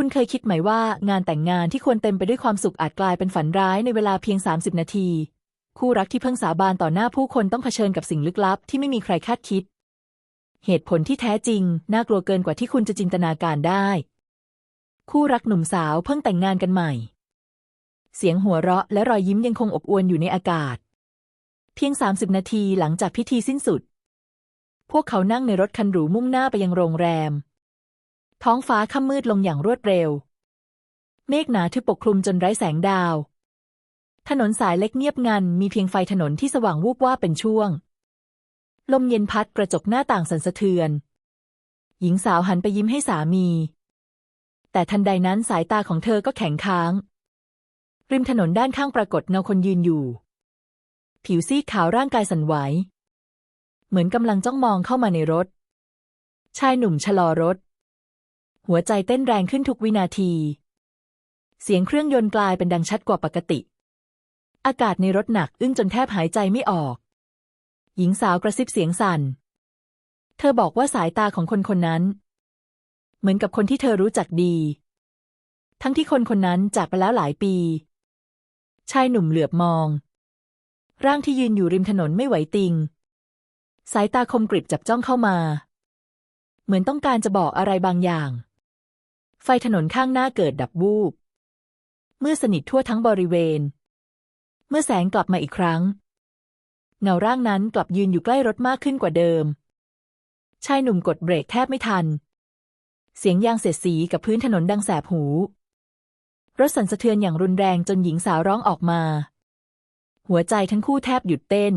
คุณเคยคิดไหมว่างานแต่งงานที่ควรเต็มไปด้วยความสุขอาจกลายเป็นฝันร้ายในเวลาเพียง 30 นาที คู่รักที่เพิ่งสาบานต่อหน้าผู้คนต้องเผชิญกับสิ่งลึกลับที่ไม่มีใครคาดคิด เหตุผลที่แท้จริง น่ากลัวเกินกว่าที่คุณจะจินตนาการได้ คู่รักหนุ่มสาวเพิ่งแต่งงานกันใหม่ เสียงหัวเราะและรอยยิ้มยังคงอบอวลอยู่ในอากาศ เพียง 30 นาทีหลังจากพิธีสิ้นสุด พวกเขานั่งในรถคันหรูมุ่งหน้าไปยังโรงแรม ท้องฟ้าค่ำมืดลงอย่างรวดเร็ว เมฆหนาทึบปกคลุมจนไร้แสงดาว ถนนสายเล็กเงียบงัน มีเพียงไฟถนนที่สว่างวูบว่าเป็นช่วง ลมเย็นพัดกระจกหน้าต่างสั่นสะเทือน หญิงสาวหันไปยิ้มให้สามี แต่ทันใดนั้นสายตาของเธอก็แข็งค้าง ริมถนนด้านข้างปรากฏเงาคนยืนอยู่ ผิวซีดขาวร่างกายสั่นไหว เหมือนกำลังจ้องมองเข้ามาในรถ ชายหนุ่มชะลอรถ หัวใจเต้นแรงขึ้นทุกวินาที เสียงเครื่องยนต์กลายเป็นดังชัดกว่าปกติ อากาศในรถหนักอึ้งจนแทบหายใจไม่ออก หญิงสาวกระซิบเสียงสั่น เธอบอกว่าสายตาของคนคนนั้น เหมือนกับคนที่เธอรู้จักดี ทั้งที่คนคนนั้นจากไปแล้วหลายปี ชายหนุ่มเหลือบมอง ร่างที่ยืนอยู่ริมถนนไม่ไหวติง สายตาคมกริบจับจ้องเข้ามา เหมือนต้องการจะบอกอะไรบางอย่าง ฟถนนข้างหน้าเกิดดับวูบเมื่อสนิททั่วทั้งบริเวณ เมื่อแสงกลับมาอีกครั้ง เงาร่างนั้นกลับยืนอยู่ใกล้รถมากขึ้นกว่าเดิม ชายหนุ่มกดเบรกแทบไม่ทัน เสียงยางเสียดสีกับพื้นถนนดังแสบหู รถสั่นสะเทือนอย่างรุนแรงจนหญิงสาวร้องออกมา หัวใจทั้งคู่แทบหยุดเต้น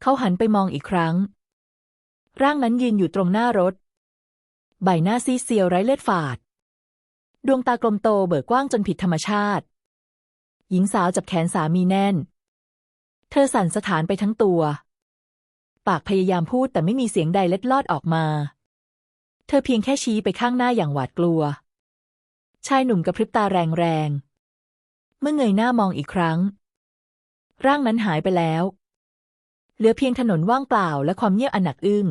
เขาหันไปมองอีกครั้ง ร่างนั้นยืนอยู่ตรงหน้ารถ ใบหน้าซีเซียวไร้เลือดฝาด ดวงตากลมโตเบิกกว้างจนผิดธรรมชาติ หญิงสาวจับแขนสามีแน่น เธอสั่นสะท้านไปทั้งตัว ปากพยายามพูดแต่ไม่มีเสียงใดเล็ดลอดออกมา เธอเพียงแค่ชี้ไปข้างหน้าอย่างหวาดกลัว ชายหนุ่มกระพริบตาแรงๆ เมื่อเงยหน้ามองอีกครั้ง ร่างนั้นหายไปแล้ว เหลือเพียงถนนว่างเปล่าและความเงียบอันหนักอึ้ง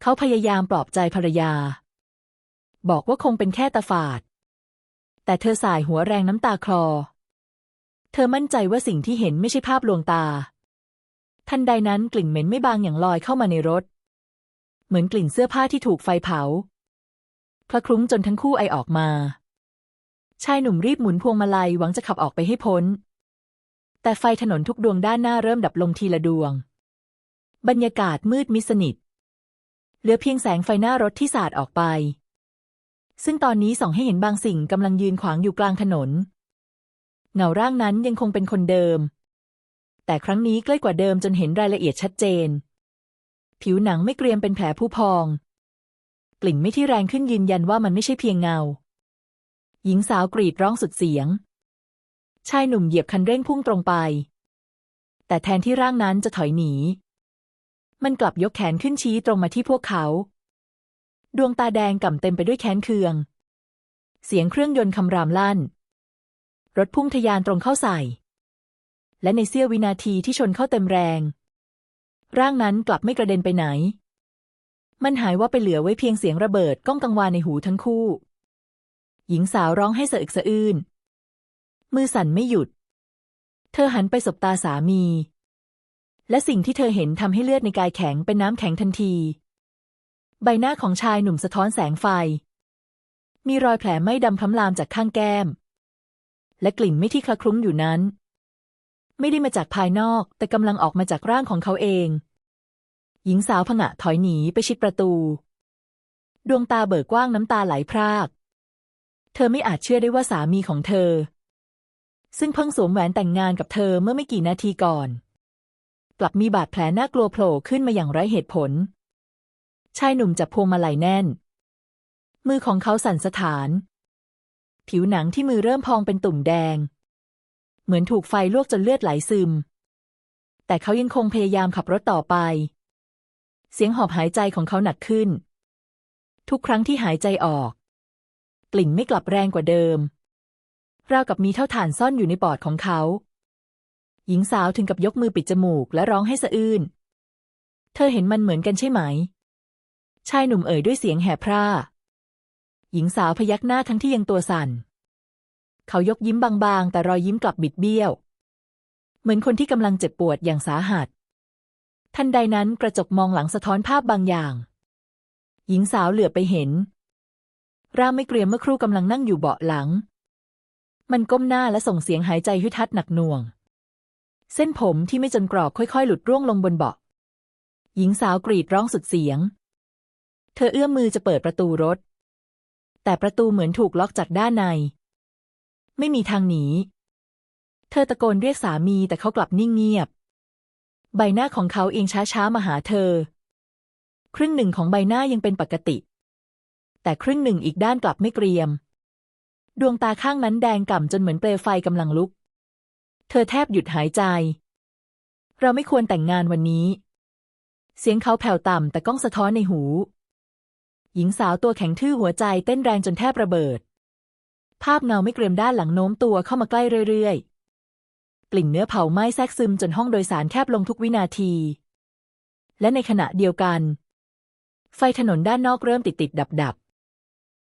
เขาพยายามปลอบใจภรรยา บอกว่าคงเป็นแค่ตาฝาด แต่เธอสายหัวแรงน้ำตาคลอ เธอมั่นใจว่าสิ่งที่เห็นไม่ใช่ภาพลวงตา ทันใดนั้นกลิ่นเหม็นไม่บางอย่างลอยเข้ามาในรถ เหมือนกลิ่นเสื้อผ้าที่ถูกไฟเผาคละคลุ้งจนทั้งคู่ไอออกมา ชายหนุ่มรีบหมุนพวงมาลัยหวังจะขับออกไปให้พ้น แต่ไฟถนนทุกดวงด้านหน้าเริ่มดับลงทีละดวง บรรยากาศมืดมิดสนิท เหลือเพียงแสงไฟหน้ารถที่สาดออกไป ซึ่งตอนนี้ส่องให้เห็นบางสิ่งกำลังยืนขวางอยู่กลางถนน เงาร่างนั้นยังคงเป็นคนเดิม แต่ครั้งนี้ใกล้กว่าเดิมจนเห็นรายละเอียดชัดเจน ผิวหนังไม่เกรียมเป็นแผลผู้พอง กลิ่นไม่ที่แรงขึ้นยืนยันว่ามันไม่ใช่เพียงเงา หญิงสาวกรีดร้องสุดเสียง ชายหนุ่มเหยียบคันเร่งพุ่งตรงไป แต่แทนที่ร่างนั้นจะถอยหนี มันกลับยกแขนขึ้นชี้ตรงมาที่พวกเขา ดวงตาแดงก่ำเต็มไปด้วยแค้นเคือง เสียงเครื่องยนต์คำรามลั่น รถพุ่งทะยานตรงเข้าใส่ และในเสี้ยววินาทีที่ชนเข้าเต็มแรง ร่างนั้นกลับไม่กระเด็นไปไหน มันหายว่าไปเหลือไว้เพียงเสียงระเบิดก้องกังวานในหูทั้งคู่ หญิงสาวร้องให้สะอึกสะอื้น มือสั่นไม่หยุด เธอหันไปสบตาสามี และสิ่งที่เธอเห็นทำให้เลือดในกายแข็งเป็นน้ำแข็งทันที ใบหน้าของชายหนุ่มสะท้อนแสงไฟ มีรอยแผลไม้ดำคล้ำลามจากข้างแก้ม และกลิ่นไม่ที่คละคลุ้งอยู่นั้น ไม่ได้มาจากภายนอก แต่กำลังออกมาจากร่างของเขาเอง หญิงสาวผงะถอยหนีไปชิดประตู ดวงตาเบิกกว้างน้ำตาไหลพราก เธอไม่อาจเชื่อได้ว่าสามีของเธอ ซึ่งเพิ่งสวมแหวนแต่งงานกับเธอเมื่อไม่กี่นาทีก่อน กลับมีบาดแผลน่ากลัวโผล่ขึ้นมาอย่างไร้เหตุผล ชายหนุ่มจับพวงมาลัยแน่น มือของเขาสั่นสะท้าน ผิวหนังที่มือเริ่มพองเป็นตุ่มแดง เหมือนถูกไฟลวกจนเลือดไหลซึม แต่เขายังคงพยายามขับรถต่อไป เสียงหอบหายใจของเขาหนักขึ้น ทุกครั้งที่หายใจออก กลิ่นไม่กลับแรงกว่าเดิม ราวกับมีเท่าฐานซ่อนอยู่ในปอดของเขา หญิงสาวถึงกับยกมือปิดจมูกและร้องให้สะอื้น เธอเห็นมันเหมือนกันใช่ไหม ชายหนุ่มเอ่ยด้วยเสียงแหบพร่า หญิงสาวพยักหน้าทั้งที่ยังตัวสั่น เขายกยิ้มบางๆ แต่รอยยิ้มกลับบิดเบี้ยว เหมือนคนที่กำลังเจ็บปวดอย่างสาหัส ทันใดนั้นกระจกมองหลังสะท้อนภาพบางอย่าง หญิงสาวเหลือไปเห็น ร่างไม่เกรียมเมื่อครู่กำลังนั่งอยู่เบาะหลัง มันก้มหน้าและส่งเสียงหายใจหึทัดหนักหน่วง เส้นผมที่ไม่จนกรอบค่อยๆ หลุดร่วงลงบนเบาะหญิงสาวกรีดร้องสุดเสียง เธอเอื้อมมือจะเปิดประตูรถ แต่ประตูเหมือนถูกล็อกจากด้านใน ไม่มีทางหนี เธอตะโกนเรียกสามีแต่เขากลับนิ่งเงียบ ใบหน้าของเขาเองช้าๆมาหาเธอ ครึ่งหนึ่งของใบหน้ายังเป็นปกติ แต่ครึ่งหนึ่งอีกด้านกลับไม่เกรียม ดวงตาข้างนั้นแดงก่ำจนเหมือนเปลวไฟกำลังลุก เธอแทบหยุดหายใจ เราไม่ควรแต่งงานวันนี้เสียงเขาแผ่วต่ำแต่ก้องสะท้อนในหู หญิงสาวตัวแข็งทื่อหัวใจเต้นแรงจนแทบระเบิด ภาพเงาไม่เกรียมด้านหลังโน้มตัวเข้ามาใกล้เรื่อยๆ กลิ่นเนื้อเผาไหม้แทรกซึมจนห้องโดยสารแคบลงทุกวินาที และในขณะเดียวกัน ไฟถนนด้านนอกเริ่มติดติดดับดับ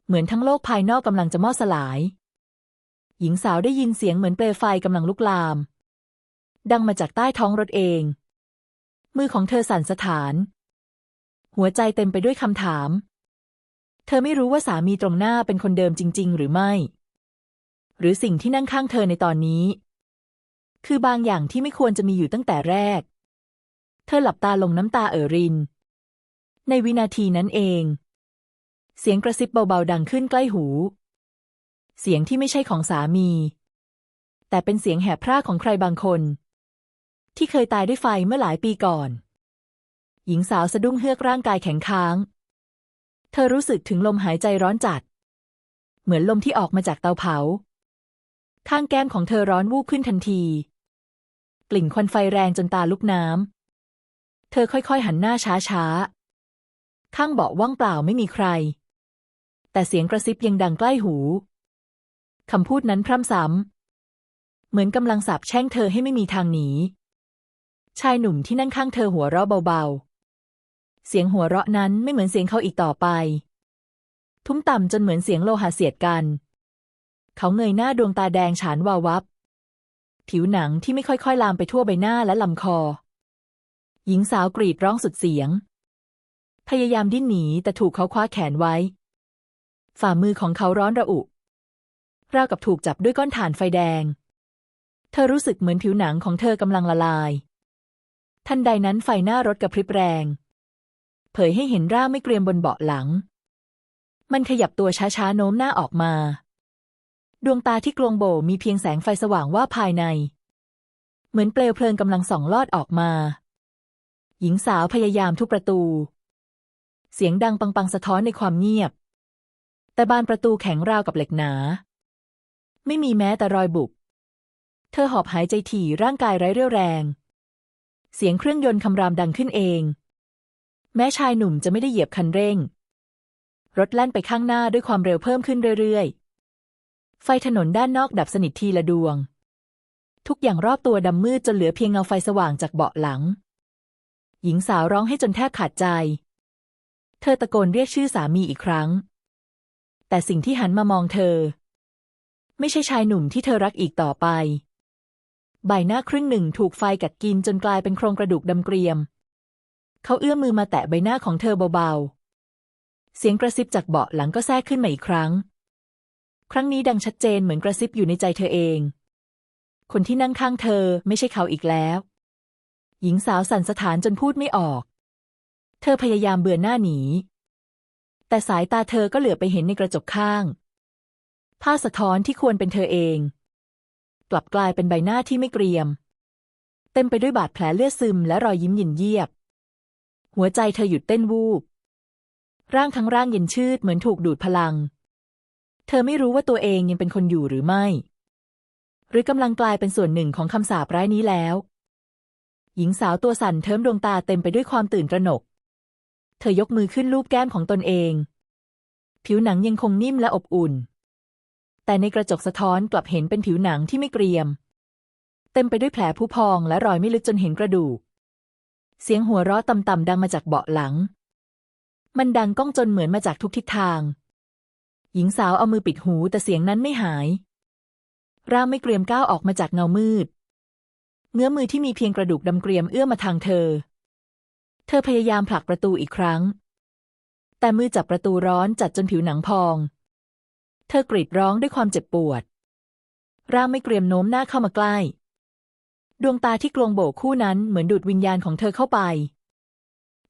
เหมือนทั้งโลกภายนอกกำลังจะมอดสลาย หญิงสาวได้ยินเสียงเหมือนเปลวไฟกำลังลุกลาม ดังมาจากใต้ท้องรถเอง มือของเธอสั่นสะท้าน หัวใจเต็มไปด้วยคำถาม เธอไม่รู้ว่าสามีตรงหน้าเป็นคนเดิมจริง ๆ หรือไม่ หรือสิ่งที่นั่งข้างเธอในตอนนี้ คือบางอย่างที่ไม่ควรจะมีอยู่ตั้งแต่แรก เธอหลับตาลงน้ำตาเอ่อริน ในวินาทีนั้นเอง เสียงกระซิบเบาๆดังขึ้นใกล้หู เสียงที่ไม่ใช่ของสามี แต่เป็นเสียงแหบพร่าของใครบางคน ที่เคยตายด้วยไฟเมื่อหลายปีก่อน หญิงสาวสะดุ้งเฮือกร่างกายแข็งค้าง เธอรู้สึกถึงลมหายใจร้อนจัด เหมือนลมที่ออกมาจากเตาเผาข้างแก้มของเธอร้อนวูบขึ้นทันที กลิ่นควันไฟแรงจนตาลุกน้ำ เธอค่อยๆหันหน้าช้าๆ ข้างเบาะว่างเปล่าไม่มีใคร แต่เสียงกระซิบยังดังใกล้หู คำพูดนั้นพร่ำซ้ำ เหมือนกำลังสาปแช่งเธอให้ไม่มีทางหนี ชายหนุ่มที่นั่งข้างเธอหัวเราะเบาๆ เสียงหัวเราะนั้นไม่เหมือนเสียงเขาอีกต่อไป ทุ้มต่ำจนเหมือนเสียงโลหะเสียดกัน เขาเงยหน้าดวงตาแดงฉานวาววับ ผิวหนังที่ไม่ค่อยๆลามไปทั่วใบหน้าและลำคอ หญิงสาวกรีดร้องสุดเสียง พยายามดิ้นหนีแต่ถูกเขาคว้าแขนไว้ ฝ่ามือของเขาร้อนระอุราวกับถูกจับด้วยก้อนถ่านไฟแดง เธอรู้สึกเหมือนผิวหนังของเธอกำลังละลาย ทันใดนั้นไฟหน้ารถกระพริบแรง เผยให้เห็นร่างไม่เกรียมบนเบาะหลัง มันขยับตัวช้าๆโน้มหน้าออกมา ดวงตาที่กลวงโบมีเพียงแสงไฟสว่างว่าภายใน เหมือนเปลวเพลิงกำลังส่องลอดออกมา หญิงสาวพยายามทุบประตู เสียงดังปังๆสะท้อนในความเงียบ แต่บานประตูแข็งราวกับเหล็กหนา ไม่มีแม้แต่รอยบุบเธอหอบหายใจถี่ร่างกายไร้เรี่ยวแรง เสียงเครื่องยนต์คำรามดังขึ้นเอง แม้ชายหนุ่มจะไม่ได้เหยียบคันเร่ง รถแล่นไปข้างหน้าด้วยความเร็วเพิ่มขึ้นเรื่อยๆ ไฟถนนด้านนอกดับสนิททีละดวง ทุกอย่างรอบตัวดำมืดจนเหลือเพียงเงาไฟสว่างจากเบาะหลัง หญิงสาวร้องให้จนแทบขาดใจ เธอตะโกนเรียกชื่อสามีอีกครั้ง แต่สิ่งที่หันมามองเธอ ไม่ใช่ชายหนุ่มที่เธอรักอีกต่อไป ใบหน้าครึ่งหนึ่งถูกไฟกัดกินจนกลายเป็นโครงกระดูกดำเกรียม เขาเอื้อมมือมาแตะใบหน้าของเธอเบาๆ เสียงกระซิบจากเบาะหลังก็แทรกขึ้นมาอีกครั้ง ครั้งนี้ดังชัดเจนเหมือนกระซิบอยู่ในใจเธอเอง คนที่นั่งข้างเธอไม่ใช่เขาอีกแล้ว หญิงสาวสั่นสะท้านจนพูดไม่ออก เธอพยายามเบือนหน้าหนี แต่สายตาเธอก็เหลือไปเห็นในกระจกข้างผ้าสะท้อนที่ควรเป็นเธอเอง กลับกลายเป็นใบหน้าที่ไม่เกรียม เต็มไปด้วยบาดแผลเลือดซึมและรอยยิ้มหยินเยียบ หัวใจเธอหยุดเต้นวูบ ร่างทั้งร่างเย็นชืดเหมือนถูกดูดพลัง เธอไม่รู้ว่าตัวเองยังเป็นคนอยู่หรือไม่ หรือกำลังกลายเป็นส่วนหนึ่งของคำสาปร้ายนี้แล้ว หญิงสาวตัวสั่นเทิมดวงตาเต็มไปด้วยความตื่นตระหนก เธอยกมือขึ้นลูบแก้มของตนเอง ผิวหนังยังคงนิ่มและอบอุ่น แต่ในกระจกสะท้อนกลับเห็นเป็นผิวหนังที่ไม่เกรียม เต็มไปด้วยแผลผุพองและรอยไม่ลึกจนเห็นกระดูก เสียงหัวเราะต่ำๆดังมาจากเบาะหลัง มันดังก้องจนเหมือนมาจากทุกทิศทาง หญิงสาวเอามือปิดหูแต่เสียงนั้นไม่หาย ร่างไม่เกรียมก้าวออกมาจากเงามืด เงื้อมือที่มีเพียงกระดูกดำเกรียมเอื้อมมาทางเธอ เธอพยายามผลักประตูอีกครั้ง แต่มือจับประตูร้อนจัดจนผิวหนังพอง เธอกรีดร้องด้วยความเจ็บปวด ร่างไม่เกรียมโน้มหน้าเข้ามาใกล้ ดวงตาที่กลวงโบกคู่นั้นเหมือนดูดวิญญาณของเธอเข้าไป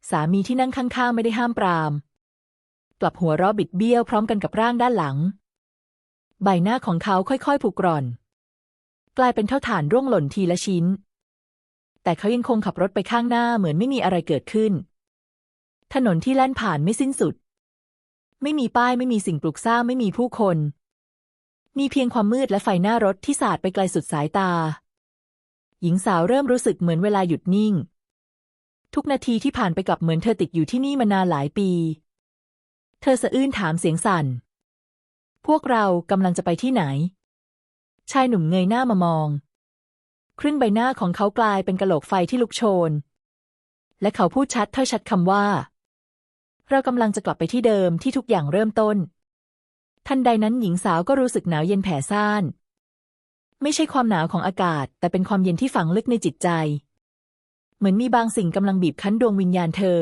สามีที่นั่งข้างๆไม่ได้ห้ามปราม กลับหัวเราะบิดเบี้ยวพร้อมกันกับร่างด้านหลัง ใบหน้าของเขาค่อยๆผุกร่อน กลายเป็นเท่าฐานร่วงหล่นทีละชิ้น แต่เขายังคงขับรถไปข้างหน้าเหมือนไม่มีอะไรเกิดขึ้น ถนนที่แล่นผ่านไม่สิ้นสุด ไม่มีป้ายไม่มีสิ่งปลูกสร้างไม่มีผู้คน มีเพียงความมืดและไฟหน้ารถที่สาดไปไกลสุดสายตา หญิงสาวเริ่มรู้สึกเหมือนเวลาหยุดนิ่ง ทุกนาทีที่ผ่านไปกับเหมือนเธอติดอยู่ที่นี่มานานหลายปี เธอสะอื้นถามเสียงสั่น พวกเรากำลังจะไปที่ไหน ชายหนุ่มเงยหน้ามามอง ครึ่งใบหน้าของเขากลายเป็นกะโหลกไฟที่ลุกโชน และเขาพูดชัดถ้อยชัดคำว่า เรากำลังจะกลับไปที่เดิมที่ทุกอย่างเริ่มต้น ทันใดนั้นหญิงสาวก็รู้สึกหนาวเย็นแผ่ซ่าน ไม่ใช่ความหนาวของอากาศ แต่เป็นความเย็นที่ฝังลึกในจิตใจ เหมือนมีบางสิ่งกำลังบีบคั้นดวงวิญญาณเธอ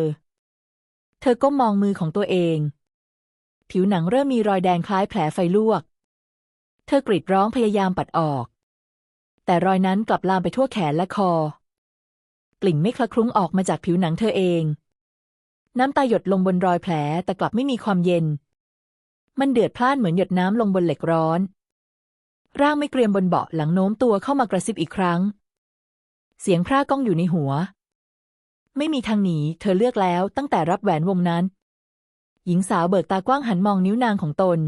เธอก้มมองมือของตัวเอง ผิวหนังเริ่มมีรอยแดงคล้ายแผลไฟลวก เธอกรีดร้องพยายามปัดออก แต่รอยนั้นกลับลามไปทั่วแขนและคอ กลิ่นไม่คละคลุ้งออกมาจากผิวหนังเธอเอง น้ำตาหยดลงบนรอยแผลแต่กลับไม่มีความเย็น มันเดือดพล่านเหมือนหยดน้ำลงบนเหล็กร้อน ร่างไม่เกรียมบนเบาะหลังโน้มตัวเข้ามากระซิบอีกครั้ง เสียงพร่าก้องอยู่ในหัว ไม่มีทางหนี เธอเลือกแล้วตั้งแต่รับแหวนวงนั้น หญิงสาวเบิกตากว้างหันมองนิ้วนางของตน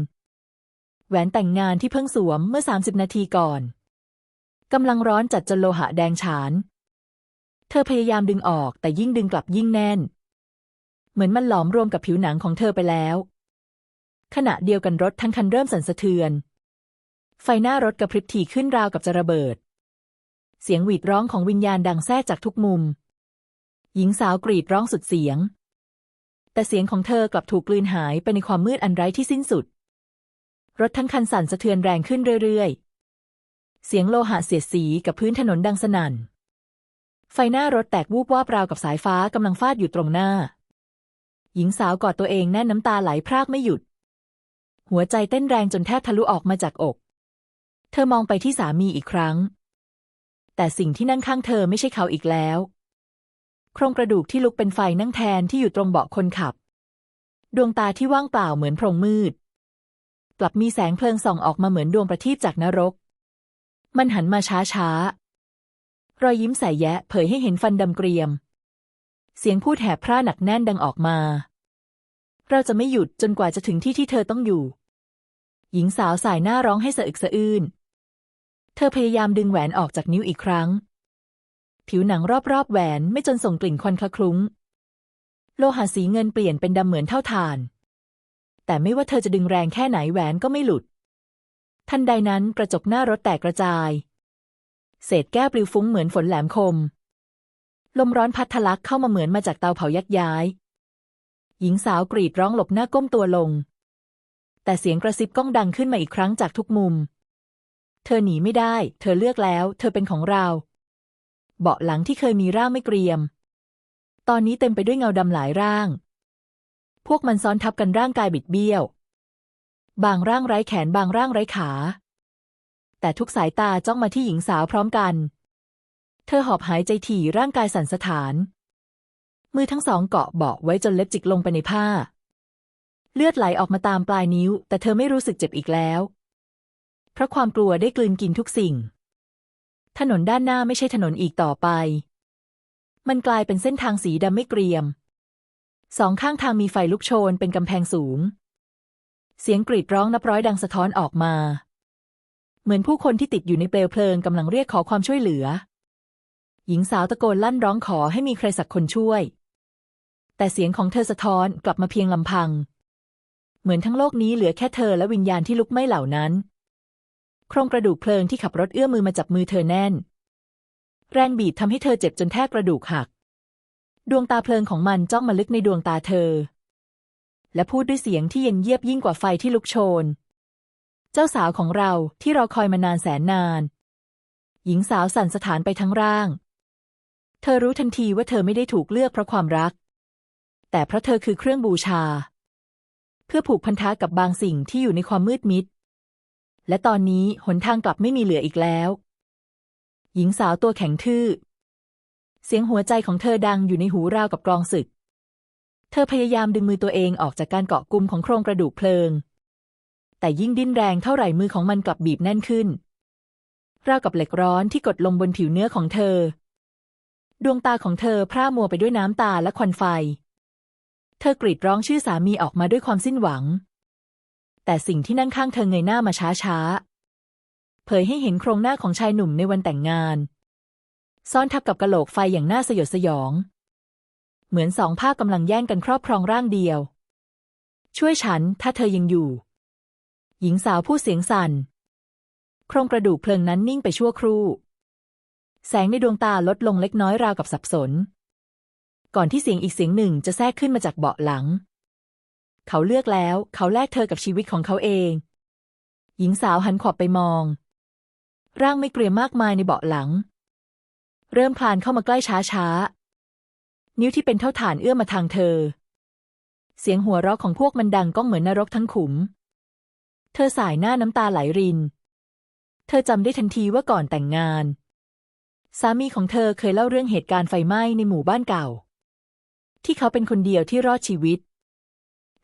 แหวนแต่งงานที่เพิ่งสวมเมื่อสามสิบนาทีก่อนกำลังร้อนจัดจนโลหะแดงฉาน เธอพยายามดึงออกแต่ยิ่งดึงกลับยิ่งแน่น เหมือนมันหลอมรวมกับผิวหนังของเธอไปแล้ว ขณะเดียวกันรถทั้งคันเริ่มสั่นสะเทือน ไฟหน้ารถกระพริบถี่ขึ้นราวกับจะระเบิด เสียงหวีดร้องของวิญญาณดังแทรกจากทุกมุม หญิงสาวกรีดร้องสุดเสียง แต่เสียงของเธอกลับถูกกลืนหายไปในความมืดอันไร้ที่สิ้นสุด รถทั้งคันสั่นสะเทือนแรงขึ้นเรื่อยๆ เสียงโลหะเสียดสีกับพื้นถนนดังสนั่น ไฟหน้ารถแตกวูบวาบราวกับสายฟ้ากำลังฟาดอยู่ตรงหน้า หญิงสาวกอดตัวเองแน่นน้ำตาไหลพรากไม่หยุด หัวใจเต้นแรงจนแทบทะลุออกมาจากอก เธอมองไปที่สามีอีกครั้ง แต่สิ่งที่นั่งข้างเธอไม่ใช่เขาอีกแล้ว โครงกระดูกที่ลุกเป็นไฟนั่งแทนที่อยู่ตรงเบาะคนขับ ดวงตาที่ว่างเปล่าเหมือนพรงมืด กลับมีแสงเพลิงส่องออกมาเหมือนดวงประทีปจากนรก มันหันมาช้าช้ารอยยิ้มใส่แยะเผยให้เห็นฟันดำเกรียม เสียงพูดแหบพร่าหนักแน่นดังออกมา เราจะไม่หยุดจนกว่าจะถึงที่ที่เธอต้องอยู่ หญิงสาวสายหน้าร้องให้สะอึกสะอื้น ธอพยายามดึงแหวนออกจากนิ้วอีกครั้ง ผิวหนังรอบๆแหวนไม่จนส่งกลิ่นควันคละคลุ้ง โลหะสีเงินเปลี่ยนเป็นดำเหมือนเท่าถ่าน แต่ไม่ว่าเธอจะดึงแรงแค่ไหนแหวนก็ไม่หลุด ทันใดนั้นกระจกหน้ารถแตกกระจาย เศษแก้วปลิวฟุ้งเหมือนฝนแหลมคม ลมร้อนพัดทะลักเข้ามาเหมือนมาจากเตาเผายักย้าย หญิงสาวกรีดร้องหลบหน้าก้มตัวลง แต่เสียงกระซิบก้องดังขึ้นมาอีกครั้งจากทุกมุม เธอหนีไม่ได้ เธอเลือกแล้ว เธอเป็นของเรา เบาะหลังที่เคยมีร่างไม่เกรียม ตอนนี้เต็มไปด้วยเงาดำหลายร่าง พวกมันซ้อนทับกันร่างกายบิดเบี้ยว บางร่างไร้แขนบางร่างไร้ขา แต่ทุกสายตาจ้องมาที่หญิงสาวพร้อมกัน เธอหอบหายใจถี่ร่างกายสั่นสะท้าน มือทั้งสองเกาะเบาะไว้จนเล็บจิกลงไปในผ้า เลือดไหลออกมาตามปลายนิ้ว แต่เธอไม่รู้สึกเจ็บอีกแล้ว ราะความกลัวได้กลืนกินทุกสิ่ง ถนนด้านหน้าไม่ใช่ถนนอีกต่อไป มันกลายเป็นเส้นทางสีดำไม่เกรียม สองข้างทางมีไฟลุกโชนเป็นกำแพงสูง เสียงกรีดร้องนับร้อยดังสะท้อนออกมา เหมือนผู้คนที่ติดอยู่ในเปลวเพลิงกำลังเรียกขอความช่วยเหลือ หญิงสาวตะโกนลั่นร้องขอให้มีใครสักคนช่วย แต่เสียงของเธอสะท้อนกลับมาเพียงลำพัง เหมือนทั้งโลกนี้เหลือแค่เธอและวิญญาณที่ลุกไหม้เหล่านั้น โครงกระดูกเพลิงที่ขับรถเอื้อมมือมาจับมือเธอแน่น แรงบีบทำให้เธอเจ็บจนแทบกระดูกหัก ดวงตาเพลิงของมันจ้องมาลึกในดวงตาเธอ และพูดด้วยเสียงที่เย็นเยียบยิ่งกว่าไฟที่ลุกโชน เจ้าสาวของเราที่รอคอยมานานแสนนาน หญิงสาวสั่นสะท้านไปทั้งร่าง เธอรู้ทันทีว่าเธอไม่ได้ถูกเลือกเพราะความรัก แต่เพราะเธอคือเครื่องบูชา เพื่อผูกพันธะกับบางสิ่งที่อยู่ในความมืดมิด และตอนนี้หนทางกลับไม่มีเหลืออีกแล้ว หญิงสาวตัวแข็งทื่อ เสียงหัวใจของเธอดังอยู่ในหูราวกับกลองศึก เธอพยายามดึงมือตัวเองออกจากการเกาะกลุ่มของโครงกระดูกเพลิง แต่ยิ่งดิ้นแรงเท่าไหร่มือของมันกลับบีบแน่นขึ้น ราวกับเหล็กร้อนที่กดลงบนผิวเนื้อของเธอ ดวงตาของเธอพร่ามัวไปด้วยน้ำตาและควันไฟ เธอกรีดร้องชื่อสามีออกมาด้วยความสิ้นหวัง แต่สิ่งที่นั่งข้างเธอเงยหน้ามาช้าๆ เผยให้เห็นโครงหน้าของชายหนุ่มในวันแต่งงานซ่อนทับกับกะโหลกไฟอย่างน่าสยดสยอง เหมือนสองภากำลังแย่งกันครอบครองร่างเดียว ช่วยฉันถ้าเธอยังอยู่ หญิงสาวพูดเสียงสั่น โครงกระดูกเพลิงนั้นนิ่งไปชั่วครู่ แสงในดวงตาลดลงเล็กน้อยราวกับสับสน ก่อนที่เสียงอีกเสียงหนึ่งจะแทรกขึ้นมาจากเบาะหลัง เขาเลือกแล้ว เขาแลกเธอกับชีวิตของเขาเอง หญิงสาวหันขอบไปมอง ร่างไม่เกรียมมากมายในเบาะหลัง เริ่มคลานเข้ามาใกล้ช้าๆ นิ้วที่เป็นเท่าฐานเอื้อมมาทางเธอ เสียงหัวเราะของพวกมันดังก้องเหมือนนรกทั้งขุม เธอสายหน้าน้ำตาไหลริน เธอจำได้ทันทีว่าก่อนแต่งงาน สามีของเธอเคยเล่าเรื่องเหตุการณ์ไฟไหม้ในหมู่บ้านเก่า ที่เขาเป็นคนเดียวที่รอดชีวิต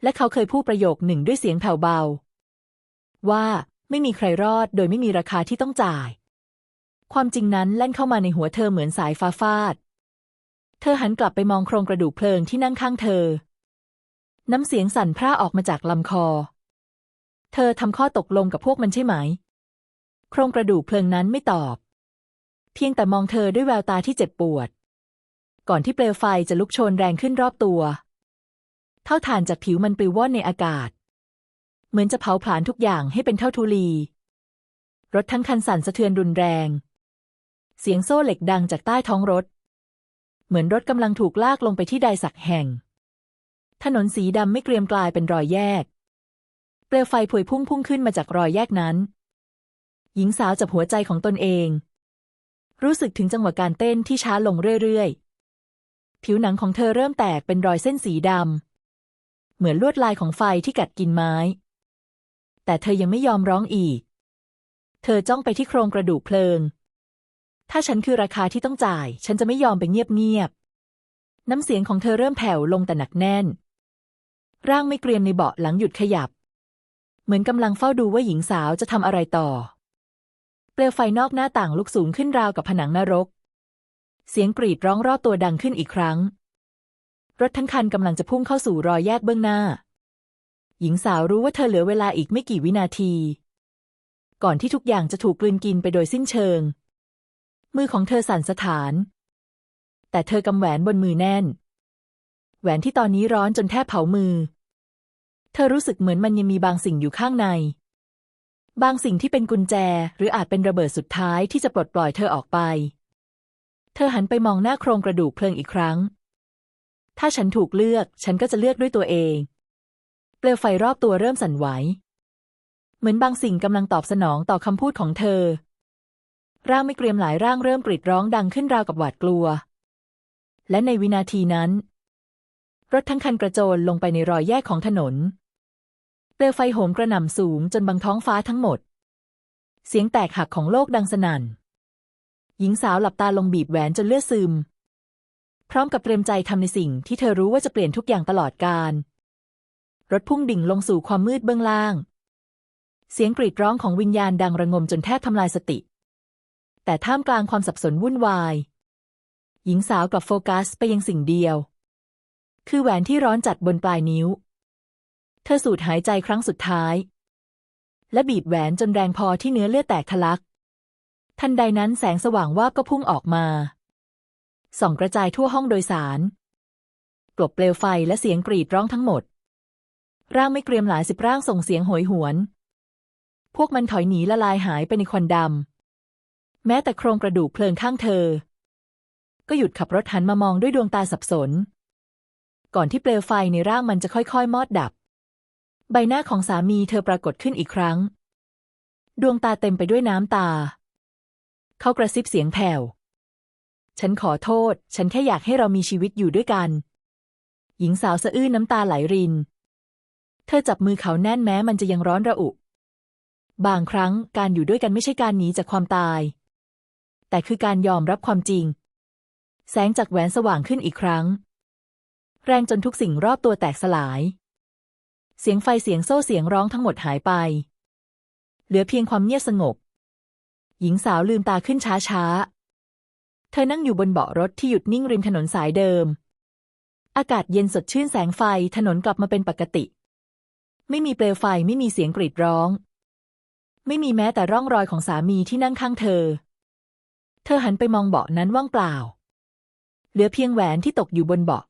และเขาเคยพูดประโยคหนึ่งด้วยเสียงแผ่วเบา ว่าไม่มีใครรอดโดยไม่มีราคาที่ต้องจ่าย ความจริงนั้นแล่นเข้ามาในหัวเธอเหมือนสายฟ้าฟาด เธอหันกลับไปมองโครงกระดูกเพลิงที่นั่งข้างเธอ น้ำเสียงสั่นพร่าออกมาจากลำคอ เธอทำข้อตกลงกับพวกมันใช่ไหม โครงกระดูกเพลิงนั้นไม่ตอบ เพียงแต่มองเธอด้วยแววตาที่เจ็บปวด ก่อนที่เปลวไฟจะลุกโชนแรงขึ้นรอบตัว เท่าฐานจากผิวมันปลิวว่อนในอากาศ เหมือนจะเผาผลาญทุกอย่างให้เป็นเท่าทุลี รถทั้งคันสั่นสะเทือนรุนแรง เสียงโซ่เหล็กดังจากใต้ท้องรถ เหมือนรถกำลังถูกลากลงไปที่ใดสักแห่ง ถนนสีดำไม่เกรียมกลายเป็นรอยแยก เปลวไฟพวยพุ่งพุ่งขึ้นมาจากรอยแยกนั้น หญิงสาวจับหัวใจของตนเอง รู้สึกถึงจังหวะการเต้นที่ช้าลงเรื่อยๆ ผิวหนังของเธอเริ่มแตกเป็นรอยเส้นสีดำ เหมือนลวดลายของไฟที่กัดกินไม้ แต่เธอยังไม่ยอมร้องอีก เธอจ้องไปที่โครงกระดูกเพลิง ถ้าฉันคือราคาที่ต้องจ่าย ฉันจะไม่ยอมไปเงียบๆ น้ำเสียงของเธอเริ่มแผ่วลงแต่หนักแน่น ร่างไม่เกรียมในเบาะหลังหยุดขยับ เหมือนกำลังเฝ้าดูว่าหญิงสาวจะทำอะไรต่อ เปลวไฟนอกหน้าต่างลุกสูงขึ้นราวกับผนังนรก เสียงกรีดร้องรอบตัวดังขึ้นอีกครั้ง รถทั้งคันกำลังจะพุ่งเข้าสู่รอยแยกเบื้องหน้า หญิงสาวรู้ว่าเธอเหลือเวลาอีกไม่กี่วินาที ก่อนที่ทุกอย่างจะถูกกลืนกินไปโดยสิ้นเชิง มือของเธอสั่นสะท้าน แต่เธอกำแหวนบนมือแน่น แหวนที่ตอนนี้ร้อนจนแทบเผามือ เธอรู้สึกเหมือนมันยังมีบางสิ่งอยู่ข้างใน บางสิ่งที่เป็นกุญแจ หรืออาจเป็นระเบิดสุดท้ายที่จะปลดปล่อยเธอออกไป เธอหันไปมองหน้าโครงกระดูกเพลิงอีกครั้ง ถ้าฉันถูกเลือก ฉันก็จะเลือกด้วยตัวเอง เปลวไฟรอบตัวเริ่มสั่นไหว เหมือนบางสิ่งกำลังตอบสนองต่อคำพูดของเธอ ร่างไม่เกรียมหลายร่างเริ่มกรีดร้องดังขึ้นราวกับหวาดกลัว และในวินาทีนั้น รถทั้งคันกระโจนลงไปในรอยแยกของถนน เปลวไฟโหมกระหน่ำสูงจนบังท้องฟ้าทั้งหมด เสียงแตกหักของโลกดังสนั่นหญิงสาวหลับตาลงบีบแหวนจนเลือดซึม พร้อมกับเตรียมใจทำในสิ่งที่เธอรู้ว่าจะเปลี่ยนทุกอย่างตลอดกาลรถพุ่งดิ่งลงสู่ความมืดเบื้องล่าง เสียงกรีดร้องของวิญญาณดังระงมจนแทบทำลายสติ แต่ท่ามกลางความสับสนวุ่นวาย หญิงสาวกลับโฟกัสไปยังสิ่งเดียว คือแหวนที่ร้อนจัดบนปลายนิ้ว เธอสูดหายใจครั้งสุดท้าย และบีบแหวนจนแรงพอที่เนื้อเลือดแตกทะลัก ทันใดนั้นแสงสว่างวาบก็พุ่งออกมา ส่องกระจายทั่วห้องโดยสารกลบเปลวไฟและเสียงกรีดร้องทั้งหมด ร่างไม่เกรียมหลายสิบร่างส่งเสียงโหยหวน พวกมันถอยหนีละลายหายไปในควันดำ แม้แต่โครงกระดูกเพลิงข้างเธอ ก็หยุดขับรถหันมามองด้วยดวงตาสับสน ก่อนที่เปลวไฟในร่างมันจะค่อยๆ มอดดับ ใบหน้าของสามีเธอปรากฏขึ้นอีกครั้ง ดวงตาเต็มไปด้วยน้ำตา เขากระซิบเสียงแผ่ว ฉันขอโทษ ฉันแค่อยากให้เรามีชีวิตอยู่ด้วยกัน หญิงสาวสะอื้นน้ำตาไหลริน เธอจับมือเขาแน่นแม้มันจะยังร้อนระอุ บางครั้งการอยู่ด้วยกันไม่ใช่การหนีจากความตาย แต่คือการยอมรับความจริง แสงจากแหวนสว่างขึ้นอีกครั้ง แรงจนทุกสิ่งรอบตัวแตกสลาย เสียงไฟเสียงโซ่เสียงร้องทั้งหมดหายไป เหลือเพียงความเงียบสงบ หญิงสาวลืมตาขึ้นช้าๆ เธอนั่งอยู่บนเบาะรถที่หยุดนิ่งริมถนนสายเดิม อากาศเย็นสดชื่นแสงไฟถนนกลับมาเป็นปกติ ไม่มีเปลวไฟไม่มีเสียงกรีดร้อง ไม่มีแม้แต่ร่องรอยของสามีที่นั่งข้างเธอ เธอหันไปมองเบาะนั้นว่างเปล่า เหลือเพียงแหวนที่ตกอยู่บนเบาะ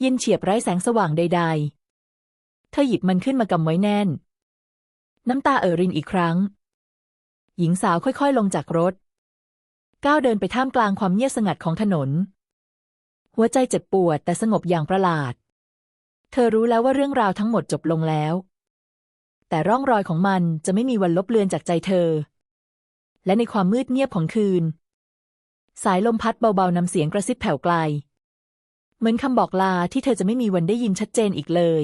เย็นเฉียบไร้แสงสว่างใด ๆ เธอหยิบมันขึ้นมากำไว้แน่น น้ำตาเอ่อรินอีกครั้ง หญิงสาวค่อยๆ ลงจากรถ ก้าวเดินไปท่ามกลางความเงียบสงัดของถนน หัวใจเจ็บปวดแต่สงบอย่างประหลาด เธอรู้แล้วว่าเรื่องราวทั้งหมดจบลงแล้ว แต่ร่องรอยของมันจะไม่มีวันลบเลือนจากใจเธอ และในความมืดเงียบของคืน สายลมพัดเบาๆนำเสียงกระซิบแผ่วไกล เหมือนคำบอกลาที่เธอจะไม่มีวันได้ยินชัดเจนอีกเลย